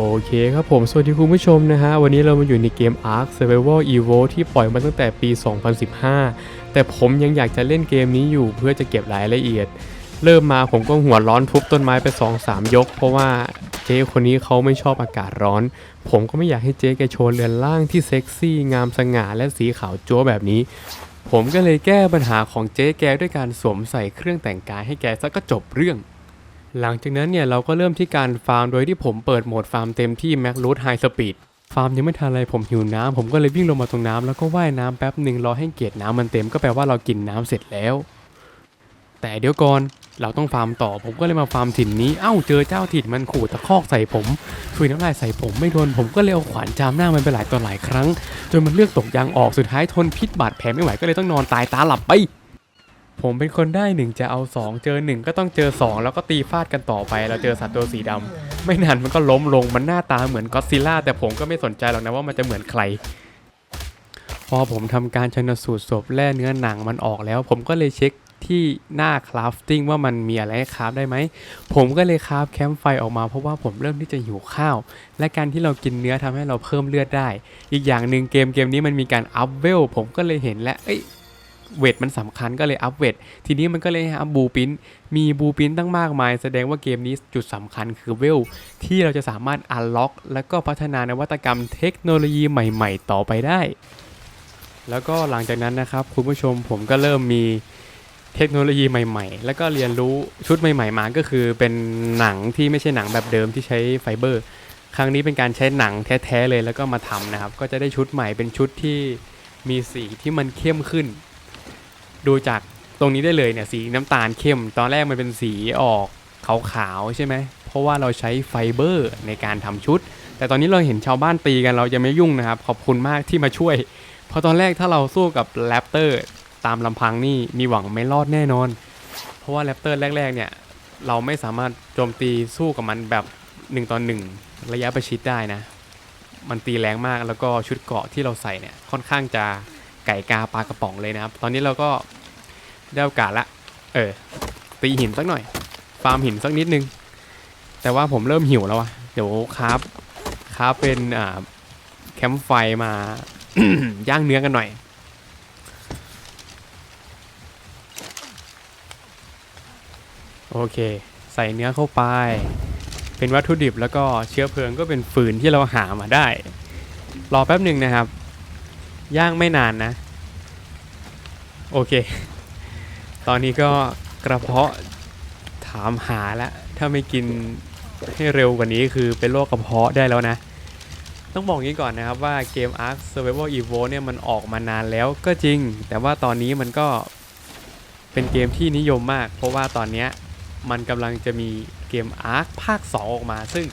โอเคครับผม สวัสดีคุณผู้ชมนะฮะ วันนี้เรามาอยู่ในเกม Ark Survival Evo ที่ปล่อยมาตั้งแต่ปี 2015 แต่ผมยังอยากจะเล่นเกมนี้อยู่เพื่อจะเก็บรายละเอียด เริ่มมาผมก็หัวร้อนทุบต้นไม้ไป 2-3 ยก เพราะว่าเจ๊คนนี้เขาไม่ชอบอากาศร้อน ผมก็ไม่อยากให้เจ๊แกโชว์เรือนร่างที่เซ็กซี่งามสง่าและสีขาวจั๊วแบบนี้ ผมก็เลยแก้ปัญหาของเจ๊แกด้วยการสวมใส่เครื่องแต่งกายให้แกซะก็จบเรื่อง หลังจากนั้นเนี่ยเราก็เริ่มที่การฟาร์มโดยที่ผมเปิดโหมดฟาร์มเต็มที่ Max Root High Speed ฟาร์มยังไม่ทันอะไรผมหิวน้ำผมก็เลยวิ่งลงมาตรงน้ำแล้วก็ว่ายน้ำแป๊บหนึ่งรอให้เกียรติน้ำมันเต็มก็แปลว่าเรากินน้ำเสร็จแล้ว แต่เดี๋ยวก่อนเราต้องฟาร์มต่อ ผมก็เลยมาฟาร์มถิ่นนี้เอ้าเจอเจ้าถิ่นมันขู่ตะคอกใส่ผมถุยน้ำลายใส่ผมไม่โดนผมก็เลยเอาขวานจามหน้ามันไปหลายต่อหลายครั้ง จนมันเลือกตกยางออกสุดท้ายทนพิษบาดแผลไม่ไหวก็เลยต้องนอนตายตาหลับไป ผมเป็นคนได้หนึ่งจะเอาสองเจอหนึ่งก็ต้องเจอสองแล้วก็ตีฟาดกันต่อไป เราเจอสัตว์ตัวสีดำไม่นานมันก็ล้มลงมันหน้าตาเหมือนก็ซิล่าแต่ผมก็ไม่สนใจหรอกนะว่ามันจะเหมือนใคร พอผมทำการชนสูตรศพแล่เนื้อหนังมันออกแล้ว ผมก็เลยเช็คที่หน้าคราฟติ้งว่ามันมีอะไรให้คราฟได้ไหม ผมก็เลยคราฟแคมป์ไฟออกมาเพราะว่าผมเริ่มที่จะหิวข้าว และการที่เรากินเนื้อทำให้เราเพิ่มเลือดได้ อีกอย่างหนึ่งเกมเกมนี้มันมีการอัพเวลผมก็เลยเห็นและเอ้ย เวทมันสำคัญก็เลยอัพเวททีนี้มันก็เลยอัพบูปินมีบูปินตั้งมากมาย แสดงว่าเกมนี้จุดสำคัญคือเวล ที่เราจะสามารถอัลล็อก และก็พัฒนานวัตกรรมเทคโนโลยีใหม่ ๆ ต่อไปได้ แล้วก็หลังจากนั้นนะครับ คุณผู้ชมผมก็เริ่มมีเทคโนโลยีใหม่ ๆ แล้วก็เรียนรู้ชุดใหม่ ๆ มาก็คือเป็นหนังที่ไม่ใช่หนังแบบเดิมที่ใช้ไฟเบอร์ ครั้งนี้เป็นการใช้หนังแท้ๆเลยแล้วก็มาทำนะครับ ก็จะได้ชุดใหม่เป็นชุดที่มีสีที่มันเข้มขึ้น ดูจากตรงนี้ได้เลยเนี่ยสีน้ำตาลเข้ม ตอนแรกมันเป็นสีออกขาวๆใช่ไหมเพราะว่าเราใช้ไฟเบอร์ในการทำชุด แต่ตอนนี้เราเห็นชาวบ้านตีกันเราจะไม่ยุ่งนะครับ ขอบคุณมากที่มาช่วย เพราะตอนแรกถ้าเราสู้กับแรปเตอร์ตามลำพังนี่มีหวังไม่รอดแน่นอน เพราะว่าแรปเตอร์แรกๆเนี่ยเราไม่สามารถโจมตีสู้กับมันแบบ1ต่อ1ระยะประชิดได้นะ มันตีแรงมากแล้วก็ชุดเกราะที่เราใส่เนี่ยค่อนข้างจะไก่กาปลากระป๋องเลยนะครับ ตอนนี้เราก็ ได้โอกาสละ เออ ตีหินสักหน่อย ฟาร์มหินสักนิดนึง แต่ว่าผมเริ่มหิวแล้ววะเดี๋ยวครับครับเป็นอ่าแคมป์ไฟมา ย่างเนื้อกันหน่อย โอเค ใส่เนื้อเข้าไป เป็นวัตถุดิบแล้วก็เชื้อเพลิงก็เป็นฟืนที่เราหามาได้ รอแป๊บหนึ่งนะครับ ย่างไม่นานนะ โอเค ตอนนี้ก็กระเพาะถามหาแล้วถ้าไม่กินให้เร็วกว่านี้คือเป็นโรคกระเพาะได้แล้วนะ ต้องบอกงี้ก่อนนะครับว่าเกม Ark Survival Evo เนี่ยมันออกมานานแล้วก็จริง แต่ว่าตอนนี้มันก็เป็นเกมที่นิยมมาก เพราะว่าตอนนี้มันกำลังจะมีเกม Ark ภาค 2 ออกมา ซึ่ง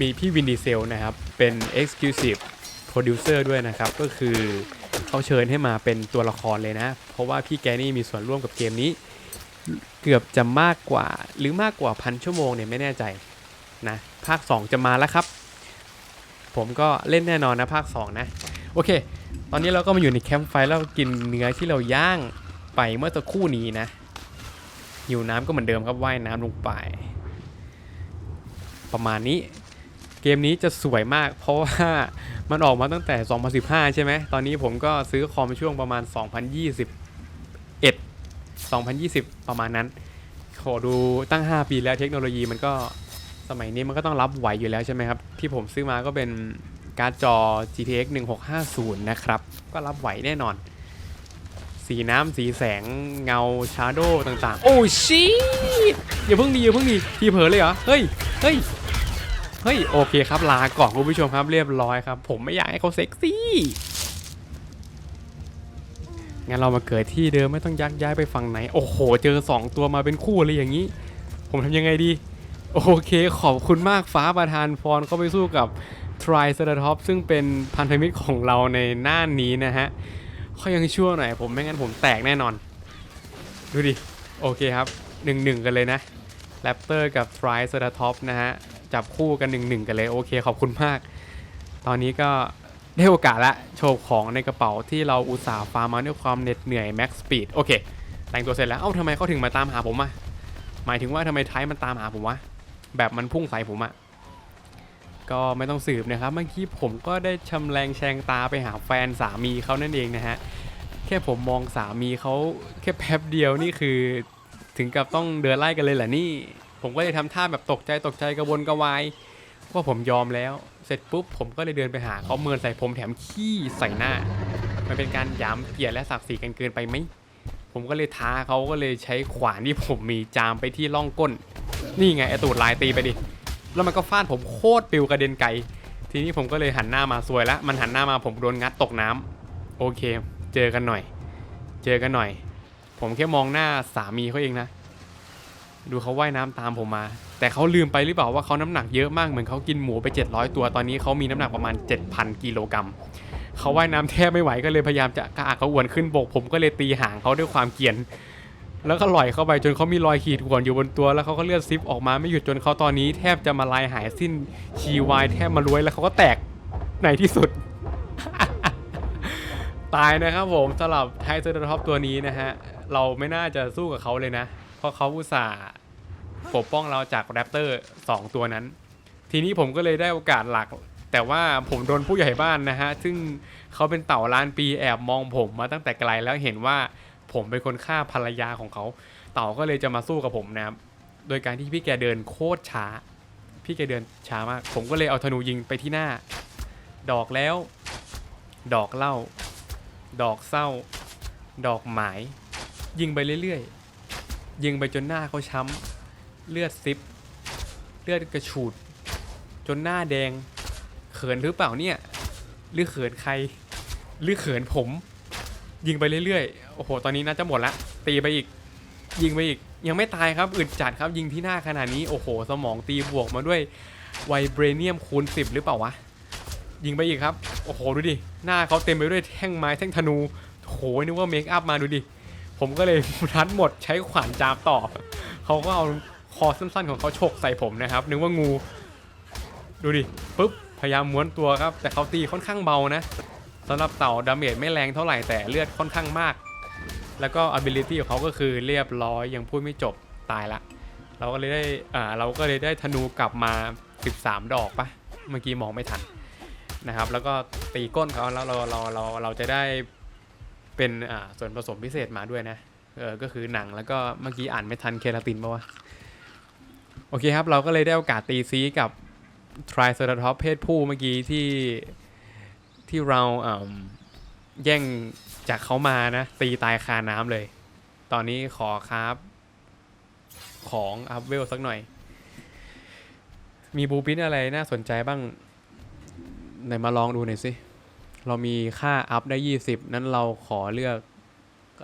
มีพี่วินดีเซลนะครับ เป็น Exclusive Producer ด้วยนะครับ ก็คือ เขาเชิญให้มาเป็นตัวละครเลยนะ เพราะว่าพี่แกนี่มีส่วนร่วมกับเกมนี้ เกือบจะมากกว่าหรือมากกว่าพันชั่วโมงเนี่ยไม่แน่ใจนะภาค 2 จะมาแล้วครับ ผมก็เล่นแน่นอนนะภาค 2 นะ โอเค ตอนนี้เราก็มาอยู่ในแคมป์ไฟแล้วกินเนื้อที่เราย่างไปเมื่อสักครู่นี้นะหิวน้ำก็เหมือนเดิมครับว่ายน้ำลงไป ประมาณนี้ เกมนี้จะสวยมาก เพราะว่ามันออกมาตั้งแต่ 2015 ใช่ไหม ตอนนี้ผมก็ซื้อคอมช่วงประมาณ 2021 2020 ประมาณนั้น ขอดูตั้ง 5 ปีแล้วเทคโนโลยีมันก็สมัยนี้มันก็ต้องรับไหวอยู่แล้วใช่ไหมครับ ที่ผมซื้อมาก็เป็นการ์ดจอ GTX 1650 นะครับ ก็รับไหวแน่นอน สีน้ำสีแสงเงาชาร์โดต่างๆ โอ้ชิตอย่าเพิ่งดีอย่าเพิ่งดีทีเผลอเลยเหรอ เฮ้ย เฮ้ยเฮ้ยโอเคครับลาก่อนคุณผู้ชมครับเรียบร้อยครับ ผมไม่อยากให้เขาเซ็กซี่ งั้นเรามาเกิดที่เดิมไม่ต้องยักย้ายไปฝั่งไหน โอ้โห เจอ 2 ตัวมาเป็นคู่เลยอย่างนี้ ผมทำยังไงดี โอเค ขอบคุณมากฟ้าประธานพรเข้าไปสู้กับ t r i c e r a t o p ซึ่งเป็นพันธมิตรของเราในหน้านี้นะฮะเขายังชั่วหน่อยผมไม่งั้นผมแตกแน่นอน ดูดิ โอเคครับ1 1กันเลยนะแรปเตอร์กับ t r i c e r a t o p นะฮะ จับคู่กัน1 1กันเลยโอเคขอบคุณมาก ตอนนี้ก็ได้โอกาสละโชว์ของในกระเป๋าที่เราอุตส่าห์ฟาร์มมาด้วยความเหน็ดเหนื่อย Max Speed โอเค แต่งตัวเสร็จแล้วเอ้าทำไมเขาถึงมาตามหาผมอะหมายถึงว่าทำไมไทยมันตามหาผมวะแบบมันพุ่งใส่ผมอะก็ไม่ต้องสืบนะครับ เมื่อกี้ผมก็ได้ชำแรงแชงตาไปหาแฟนสามีเขานั่นเองนะฮะ แค่ผมมองสามีเขาแค่แป๊บเดียวนี่คือ ถึงกับต้องเดินไล่กันเลยแหละนี่ ผมก็เลยทำท่าแบบตกใจตกใจกระวนกระวายว่าผมยอมแล้ว เสร็จปุ๊บผมก็เลยเดินไปหาเขาเมินใส่ผมแถมขี้ใส่หน้า มันเป็นการย้ำเกียรติและศักดิ์ศรีกันเกินไปไหมผมก็เลยท้าเขาก็เลยใช้ขวานที่ผมมีจามไปที่ร่องก้น นี่ไงไอตูดลายตีไปดิแล้วมันก็ฟาดผมโคตรปิวกระเด็นไกล ทีนี้ผมก็เลยหันหน้ามาซวยละมันหันหน้ามาผมโดนงัดตกน้ำโอเค เจอกันหน่อย เจอกันหน่อย ผมแค่มองหน้าสามีเขาเองนะ ดูเขาว่ายน้ำตามผมมา แต่เขาลืมไปหรือเปล่าว่าเขาน้ำหนักเยอะมากเหมือนเขากินหมูไป 700 ตัว ตอนนี้เขามีน้ำหนักประมาณ 7,000 กิโลกรัมเขาว่ายน้ำแทบไม่ไหวก็เลยพยายามจะกระอักกระอ่วนขึ้นบก ผมก็เลยตีหางเขาด้วยความเกรียน แล้วก็ลอยเข้าไปจนเขามีรอยขีดข่วนอยู่บนตัว แล้วเขาก็เลือดซิปออกมาไม่หยุดจนเขาตอนนี้แทบจะมาลายหายสิ้นชีวายแทบมารวยแล้วเขาก็แตกในที่สุด ตายนะครับผมสำหรับไทเซอร์ท็อปตัวนี้นะฮะเราไม่น่าจะสู้กับเขาเลยนะ เพราะเขาอุตส่าห์ ปกป้องเราจากแรปเตอร์2ตัวนั้น ทีนี้ผมก็เลยได้โอกาสหลัก แต่ว่าผมโดนผู้ใหญ่บ้านนะฮะ ซึ่งเขาเป็นเต่าล้านปีแอบมองผมมาตั้งแต่ไกลแล้วเห็นว่าผมเป็นคนฆ่าภรรยาของเขา เต่าก็เลยจะมาสู้กับผมนะครับ โดยการที่พี่แกเดินโคตรช้า พี่แกเดินช้ามาก ผมก็เลยเอาธนูยิงไปที่หน้า ดอกแล้ว ดอกเล้าดอกเศร้า ดอกหมาย ยิงไปเรื่อยๆ ยิงไปจนหน้าเขาช้ำ เลือดซิป เลือดกระฉูด จนหน้าแดง เขินหรือเปล่าเนี่ย หรือเขินใคร หรือเขินผม ยิงไปเรื่อยๆ โอ้โห ตอนนี้น่าจะหมดละ ตีไปอีก ยิงไปอีก ยังไม่ตายครับ อึดจัดครับ ยิงที่หน้าขนาดนี้ โอ้โห สมองตีบวกมาด้วยไวเบรเนียมคูณ10 หรือเปล่าวะ ยิงไปอีกครับ โอ้โห ดูดิ หน้าเขาเต็มไปด้วยแท่งไม้แท่งธนู โอ้โห นึกว่าเมคอัพมาดูดิ ผมก็เลยรัดหมดใช้ขวานจามต่อ เขาก็เอา คอสั้นๆของเขาฉกใส่ผมนะครับ นึกว่างู ดูดิปุ๊บพยายามม้วนตัวครับ แต่เขาตีค่อนข้างเบานะสำหรับเต่าดาเมจไม่แรงเท่าไหร่แต่เลือดค่อนข้างมาก แล้วก็ ability ของเขาก็คือเรียบร้อยยังพูดไม่จบตายละ เราก็เลยได้อ่าเราก็เลยได้ธนูกลับมา 13 ดอกปะเมื่อกี้มองไม่ทันนะครับ แล้วก็ตีก้นเขาแล้วเราเราเราเราจะได้เป็นอ่าส่วนผสมพิเศษมาด้วยนะเออก็คือหนังแล้วก็เมื่อกี้อ่านไม่ทันเคราตินปะวะ โอเคครับ เราก็เลยได้โอกาสตีซีกับทริเซอร์ท็อปเพศผู้เมื่อกี้ที่ที่เราเแย่งจากเขามานะ ตีตายคาน้ำเลย ตอนนี้ขอครับ ของอัพเวลสักหน่อย มีบูปินอะไรน่าสนใจบ้าง ไหนมาลองดูหน่อยสิ เรามีค่าอัพได้ 20 นั้นเราขอเลือก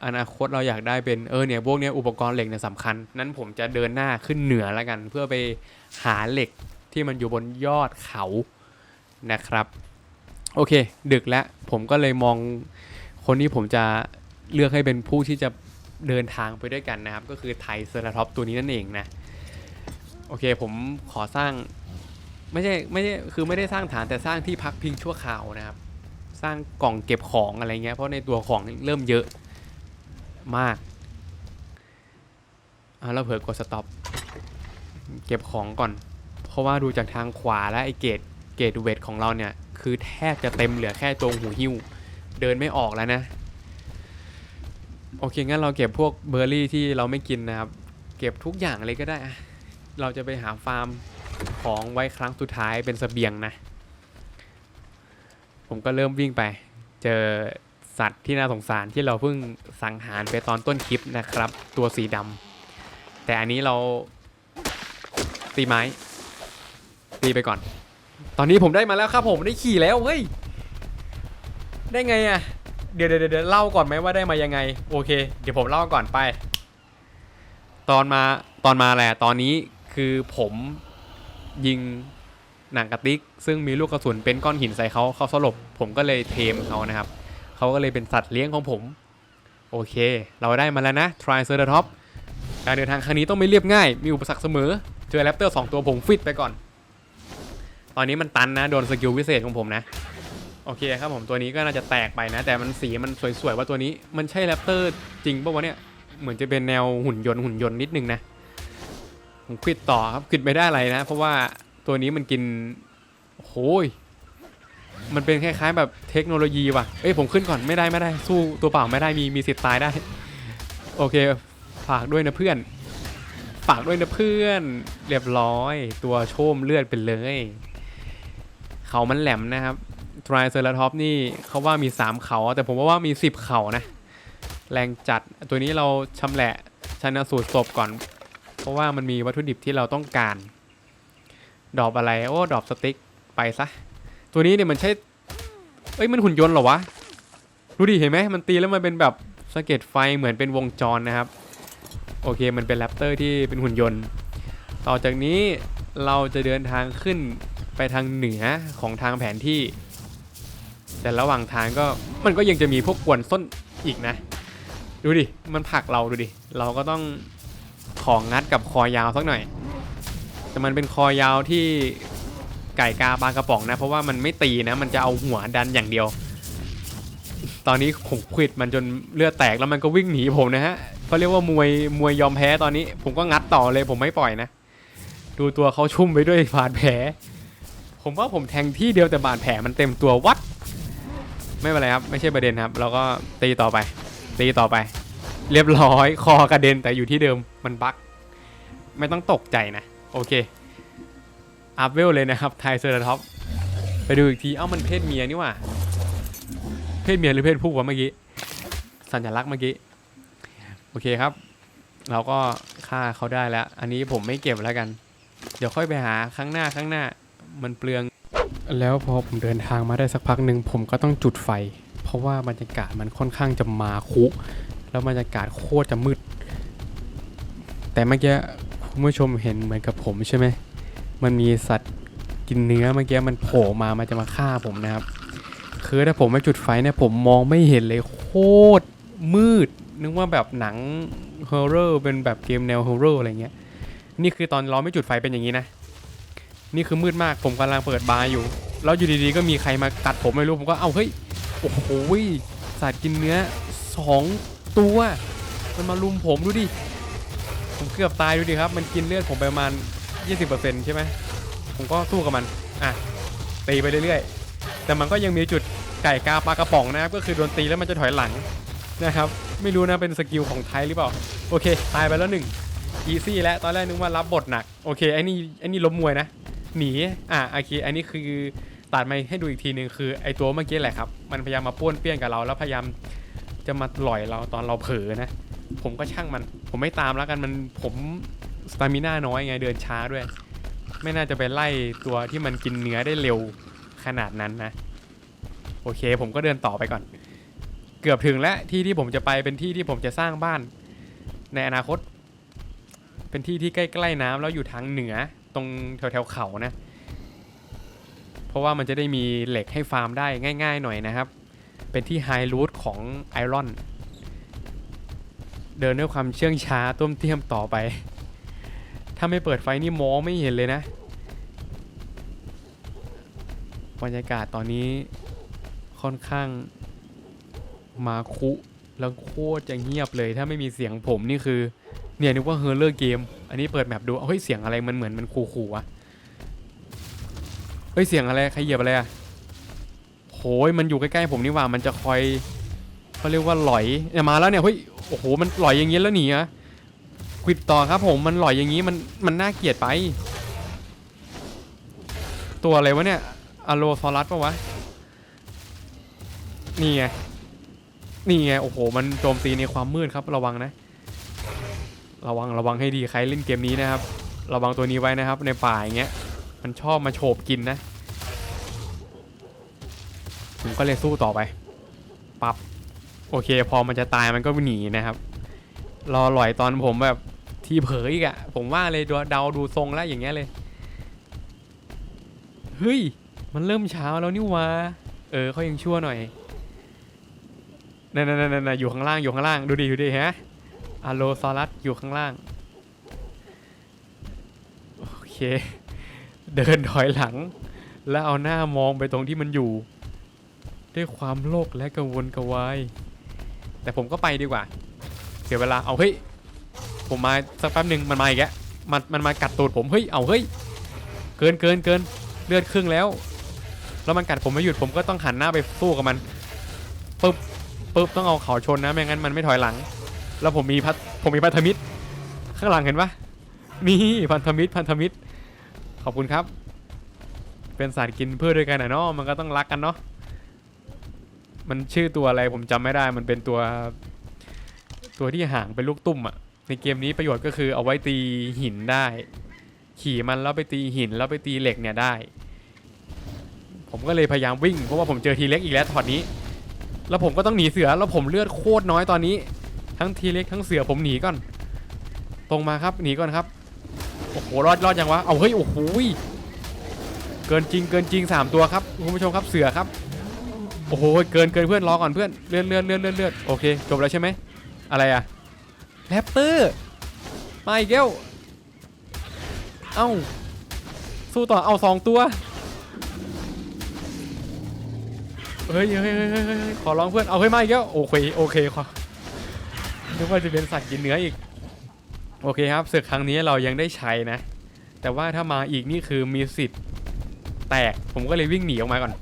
อนาคตเราอยากได้เป็นเออเนี่ยพวกเนี้ยอุปกรณ์เหล็กเนี่ยสำคัญ นั้นผมจะเดินหน้าขึ้นเหนือแล้วกัน เพื่อไปหาเหล็กที่มันอยู่บนยอดเขานะครับ โอเค ดึกแล้วผมก็เลยมองคนที่ผมจะเลือกให้เป็นผู้ที่จะเดินทางไปด้วยกันนะครับ ก็คือไทเซอร์ท็อปตัวนี้นั่นเองนะ โอเคผมขอสร้างไม่ใช่ไม่ใช่คือไม่ได้สร้างฐานแต่สร้างที่พักพิงชั่วคราวนะครับ สร้างกล่องเก็บของอะไรเงี้ยเพราะในตัวของเริ่มเยอะ มากอ่าแล้วเผื่อกดสต็อปเก็บของก่อน เพราะว่าดูจากทางขวาและไอเกตเกตเวทของเราเนี่ย คือแทบจะเต็มเหลือแค่ตรงหูหิ้ว เดินไม่ออกแล้วนะ โอเค งั้นเราเก็บพวกเบอร์รี่ที่เราไม่กินนะครับ เก็บทุกอย่างเลยก็ได้ เราจะไปหาฟาร์มของไว้ครั้งสุดท้ายเป็นสเสบียงนะ ผมก็เริ่มวิ่งไป เจอ สัตว์ที่น่าสงสารที่เราเพิ่งสังหารไปตอนต้นคลิปนะครับ ตัวสีดำแต่อันนี้เราตีไม้ ตีไปก่อน ตอนนี้ผมได้มาแล้วครับผมได้ขี่แล้วเฮ้ยได้ไงอะเดี๋ยวเดี๋ยวเดี๋ยวเล่าก่อนไหมว่าได้มายังไง โอเค เดี๋ยวผมเล่าก่อนไป ตอนมาตอนมาแหละตอนนี้คือผมยิงหนังกระติก ซึ่งมีลูกกระสุนเป็นก้อนหินใส่เขาเขาสลบ ผมก็เลยเทมเขานะครับ เขาก็เลยเป็นสัตว์เลี้ยงของผม โอเค เราได้มาแล้วนะ Triceratops การเดินทางครั้งนี้ต้องไม่เรียบง่าย มีอุปสรรคเสมอ เจอแรปเตอร์สองตัวผมฟิตไปก่อน ตอนนี้มันตันนะ โดนสกิลพิเศษของผมนะ โอเคครับผมตัวนี้ก็น่าจะแตกไปนะ แต่มันสีมันสวยๆว่าตัวนี้ มันใช่แรปเตอร์จริงป่าวะเนี่ย เหมือนจะเป็นแนวหุ่นยนต์หุ่นยนต์นิดนึงนะ ผมควิดต่อครับควิดไม่ได้อะไรนะ เพราะว่าตัวนี้มันกินโอ้ย มันเป็นคล้ายๆแบบเทคโนโลยีว่ะ เอ้ยผมขึ้นก่อนไม่ได้ไม่ได้สู้ตัวเปล่าไม่ได้มีมีสิทธิ์ตายได้ โอเคฝากด้วยนะเพื่อนฝากด้วยนะเพื่อนเรียบร้อย ตัวโชมเลือดไปเลย เขามันแหลมนะครับทร i เซอร์ท็อปนี่เขาว่ามี 3 เขา แต่ผมว่าว่ามี 10 เขานะ แรงจัดตัวนี้เราชำแหละชันสูตรศพก่อน เพราะว่ามันมีวัตถุดิบที่เราต้องการ ดอบอะไร โอ้ ดอบสติ๊ก ไปซะ ตัวนี้เนี่ยมันใช่เอ้ยมันหุ่นยนต์เหรอวะ ดูดิเห็นไหมมันตีแล้วมันเป็นแบบสะเก็ดไฟเหมือนเป็นวงจรนะครับ โอเคมันเป็นแรปเตอร์ที่เป็นหุ่นยนต์ ต่อจากนี้เราจะเดินทางขึ้นไปทางเหนือของทางแผนที่ แต่ระหว่างทางก็มันก็ยังจะมีพวกกวนส้นอีกนะ ดูดิ มันผลักเราดูดิ เราก็ต้องของงัดกับคอยาวสักหน่อย แต่มันเป็นคอยาวที่ ไก่กาปลากระป๋องนะ เพราะว่ามันไม่ตีนะ มันจะเอาหัวดันอย่างเดียว ตอนนี้ผมควิดมันจนเลือดแตกแล้วมันก็วิ่งหนีผมนะฮะเขาเรียกว่ามวยมวยยอมแพ้ตอนนี้ ผมก็งัดต่อเลยผมไม่ปล่อยนะ ดูตัวเขาชุ่มไปด้วยบาดแผล ผมว่าผมแทงที่เดียวแต่บาดแผลมันเต็มตัววัด ไม่เป็นไรครับ ไม่ใช่ประเด็นครับ เราก็ตีต่อไป ตีต่อไป เรียบร้อยคอกระเด็นแต่อยู่ที่เดิมมันบั๊กไม่ต้องตกใจนะ โอเค อัพเวลเลยนะครับไทเซอร์ท็อปไปดูอีกที เอ้ามันเพศเมียนี่ว่า เพศเมียหรือเพศผู้วะเมื่อกี้ สัญลักษณ์เมื่อกี้ โอเคครับ เราก็ฆ่าเขาได้แล้ว อันนี้ผมไม่เก็บแล้วกัน เดี๋ยวค่อยไปหาข้างหน้าข้างหน้า มันเปลือง แล้วพอผมเดินทางมาได้สักพักหนึ่งผมก็ต้องจุดไฟ เพราะว่าบรรยากาศมันค่อนข้างจะมาคุแล้วบรรยากาศโคตรจะมืด แต่เมื่อกี้คุณผู้ชมเห็นเหมือนกับผมใช่ไหม มันมีสัตว์กินเนื้อเมื่อกี้มันโผล่มามันจะมาฆ่าผมนะครับ คือถ้าผมไม่จุดไฟเนี่ยผมมองไม่เห็นเลยโคตรมืด นึกว่าแบบหนังฮอร์เรอร์เป็นแบบเกมแนวฮอร์เรอร์อะไรเงี้ย นี่คือตอนเราไม่จุดไฟเป็นอย่างนี้นะ นี่คือมืดมากผมกำลังเปิดบาร์อยู่ แล้วอยู่ดีๆก็มีใครมากัดผมไม่รู้ผมก็เอ้าเฮ้ยโอ้โหสัตว์กินเนื้อสองตัว มันมาลุมผมดูดิผมเกือบตายดูดิครับ มันกินเลือดผมไปประมาณ 20%ใช่ไหมผมก็สู้กับมัน อะ ตีไปเรื่อยๆ แต่มันก็ยังมีจุดไก่กาปลากระป๋องนะครับ ก็คือโดนตีแล้วมันจะถอยหลังนะครับ ไม่รู้นะเป็นสกิลของไทยหรือเปล่า โอเค ตายไปแล้วหนึ่งอีซี่แล้ว ตอนแรกนึกว่ารับบทหนัก โอเค ไอ้นี่ ไอ้นี่ล้มมวยนะ หนี อะโอเคอันนี้คือตัดมาให้ดูอีกทีหนึ่งคือไอ้ตัวเมื่อกี้แหละครับ มันพยายามมาป้วนเปี้ยนกับเรา แล้วพยายามจะมาหล่อยเราตอนเราเผลอนะ ผมก็ช่างมัน ผมไม่ตามแล้วกัน มัน ผม สตามิน่าน้อยไงเดินช้าด้วย ไม่น่าจะไปไล่ตัวที่มันกินเนื้อได้เร็วขนาดนั้นนะ โอเค ผมก็เดินต่อไปก่อน เกือบถึงแล้วที่ที่ผมจะไปเป็นที่ที่ผมจะสร้างบ้าน ในอนาคต เป็นที่ที่ใกล้ๆน้ำแล้วอยู่ทางเหนือตรงแถวๆเขานะ เพราะว่ามันจะได้มีเหล็กให้ฟาร์มได้ง่าย ๆ หน่อยนะครับ เป็นที่ไฮรูทของไอรอนเดินด้วยความเชื่องช้าต้มเตี้ยมต่อไป ถ้าไม่เปิดไฟนี่มองไม่เห็นเลยนะ บรรยากาศตอนนี้ค่อนข้างมาคุแล้วโคตรจะเงียบเลย ถ้าไม่มีเสียงผมนี่คือ เนี่ยนึกว่าเฮอร์เลอร์เกม อันนี้เปิดแมปดูเฮ้ยเสียงอะไรมันเหมือนมันขู่ๆอะเฮ้ยเสียงอะไรใครเหยียบอะไรอะโหยมันอยู่ใกล้ๆผมนี่หว่ามันจะคอยเขาเรียกว่าหลอยเนี่ยมาแล้วเนี่ยเฮ้ยโอ้โหมันหลอยอย่างเงี้ยแล้วหนีอะ ควิดต่อครับผมมันหลอยอย่างงี้มันมันน่าเกลียดไป ตัวอะไรวะเนี่ยอะโลซอรัสปะวะ นี่ไง นี่ไง โอ้โห มันโจมตีในความมืดครับ ระวังนะ ระวังระวังให้ดีใครเล่นเกมนี้นะครับ ระวังตัวนี้ไว้นะครับ ในป่าอย่างเงี้ย มันชอบมาโฉบกินนะ ผมก็เลยสู้ต่อไป ปับ๊บ โอเค พอมันจะตายมันก็หนีนะครับ รอหลอยตอนผมแบบ ทีเผยอีกอะผมว่าเลยเดาดูทรงแล้วอย่างเงี้ยเลยเฮ้ยมันเริ่มเช้าแล้วนี่วะเออเขายังชั่วหน่อยนั่นนั่นนอยู่ข้างล่างอยู่ข้างล่างดูดิดูดิฮะอะโลซอรัสอยู่ข้างล่างโอเค เดินถอยหลัง แล้วเอาหน้ามองไปตรงที่มันอยู่ ด้วยความโลกและกังวลกระวายแต่ผมก็ไปดีกว่า เสียเวลาเอาเฮ้ย ผมมาสักแป๊บหนึ่งมันมาอีกแล้วมันมันมากัดตูดผมเฮ้ยเอาเฮ้ยเกินเกินเกินเลือดครึ่งแล้ว แล้วมันกัดผมไม่หยุดผมก็ต้องหันหน้าไปสู้กับมันปึ๊บปึ๊บต้องเอาเขาชนนะไม่งั้นมันไม่ถอยหลัง แล้วผมมีพัดผมมีพันธมิตร ข้างหลังเห็นปะนี่พันธมิตรพันธมิตร ขอบคุณครับ เป็นสัตว์กินพืชด้วยกันนะเนาะมันก็ต้องรักกันเนาะมันชื่อตัวอะไรผมจำไม่ได้มันเป็นตัว ตัวที่หางเป็นลูกตุ้มอะ ในเกมนี้ประโยชน์ก็คือเอาไว้ตีหินได้ ขี่มันแล้วไปตีหินแล้วไปตีเหล็กเนี่ยได้ ผมก็เลยพยายามวิ่งเพราะว่าผมเจอทีเล็กอีกแล้วถอดนี้ แล้วผมก็ต้องหนีเสือแล้วผมเลือดโคตรน้อยตอนนี้ ทั้งทีเล็กทั้งเสือผมหนีก่อน ตรงมาครับหนีก่อนครับโอ้โหรอดรอดยังวะเอาเฮ้ยโอ้โหเกินจริงเกินจริงสามตัวครับคุณผู้ชมครับเสือครับโอ้โหเกินเกินเพื่อนรอก่อนเพื่อนเลื่อนเลื่อนเลื่อนเลื่อนโอเคจบแล้วใช่ไหมอะไรอะ แรปเตอร์มาอีกแล้วเอ้า สู้ต่อเอาสองตัว เฮ้ยเฮ้ยเฮ้ยเฮ้ยขอร้องเพื่อน เอาเฮ้ยมาอีกแล้วโอเคโอเคขอนึกว่าจะเป็นสัตว์กินเนื้ออีก โอเคครับศึกครั้งนี้เรายังได้ใช้นะ แต่ว่าถ้ามาอีกนี่คือมีสิทธิ์แตก ผมก็เลยวิ่งหนีออกมาก่อน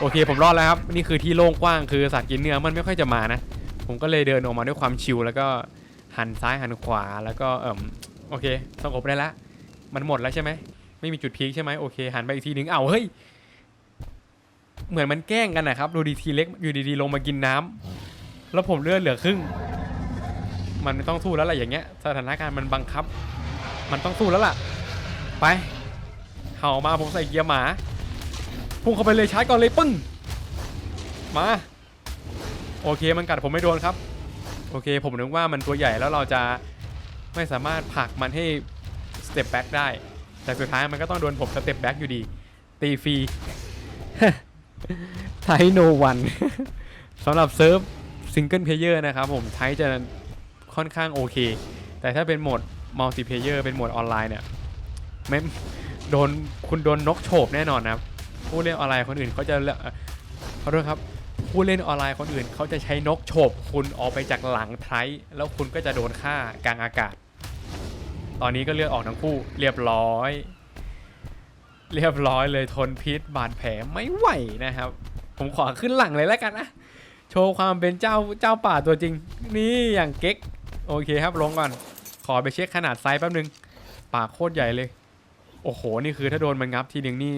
โอเคผมรอดแล้วครับ นี่คือที่โล่งกว้างคือสัตว์กินเนื้อมันไม่ค่อยจะมานะ ผมก็เลยเดินออกมาด้วยความชิลแล้วก็ หันซ้ายหันขวาแล้วก็เอ่มโอเคสงบได้ละ มันหมดแล้วใช่ไหมไม่มีจุดพีคใช่ไหมโอเคหันไปอีกทีหนึ่งเอ้าเฮ้ยเหมือนมันแกล้งกันนะครับดูดีทีเล็กอยู่ดีๆลงมากินน้ำแล้วผมเลือดเหลือครึ่ง มันไม่ต้องสู้แล้วแหละอย่างเงี้ย สถานการณ์มันบังคับ มันต้องสู้แล้วล่ะ ไปเห่ามาผมใส่เกียร์หมาพุ่งเข้าไปเลยชาร์จก่อนเลยปึ้งมา โอเคมันกัดผมไม่โดนครับ โอเค ผมนึกว่ามันตัวใหญ่แล้วเราจะไม่สามารถผลักมันให้สเต็ปแบ็กได้ แต่สุดท้ายมันก็ต้องโดนผมสเต็ปแบ็กอยู่ดี ตีฟรีไทโนวันสำหรับเซิร์ฟซิงเกิลเพลเยอร์นะครับผมไทจะค่อนข้างโอเค แต่ถ้าเป็นโหมดมัลติเพลเยอร์เป็นโหมดออนไลน์เนี่ยไม่โดนคุณโดนนกโฉบแน่นอนนะครับผู้เล่นออนไลน์คนอื่นเขาจะเอ่อขอโทษครับ ผู้เล่นออนไลน์คนอื่น เขาจะใช้นกโฉบคุณออกไปจากหลังไทรแล้วคุณก็จะโดนฆ่ากลางอากาศ ตอนนี้ก็เลือดออกทั้งคู่เรียบร้อย เรียบร้อยเลยทนพิษบาดแผลไม่ไหวนะครับ ผมขอขึ้นหลังเลยแล้วกันนะโชว์ความเป็นเจ้าเจ้าป่าตัวจริง นี่อย่างเก๊กโอเคครับลงก่อน ขอไปเช็คขนาดไซส์แป๊บนึง ปากโคตรใหญ่เลย โอ้โห นี่คือถ้าโดนมันงับทีหนึ่งนี่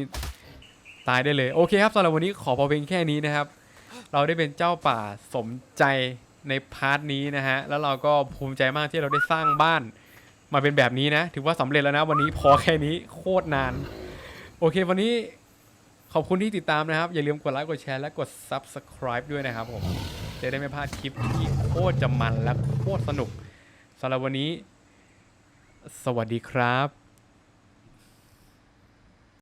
ตายได้เลย โอเคครับสำหรับวันนี้ขอพอเพียงแค่นี้นะครับ เราได้เป็นเจ้าป่าสมใจในพาร์ทนี้นะฮะ แล้วเราก็ภูมิใจมากที่เราได้สร้างบ้านมาเป็นแบบนี้นะ ถือว่าสำเร็จแล้วนะวันนี้พอแค่นี้โคตรนาน โอเควันนี้ขอบคุณที่ติดตามนะครับ อย่าลืมกดไลค์กดแชร์และกด Subscribe ด้วยนะครับผม จะได้ไม่พลาดคลิปที่โคตรจะมันและโคตรสนุกสำหรับวันนี้ สวัสดีครับ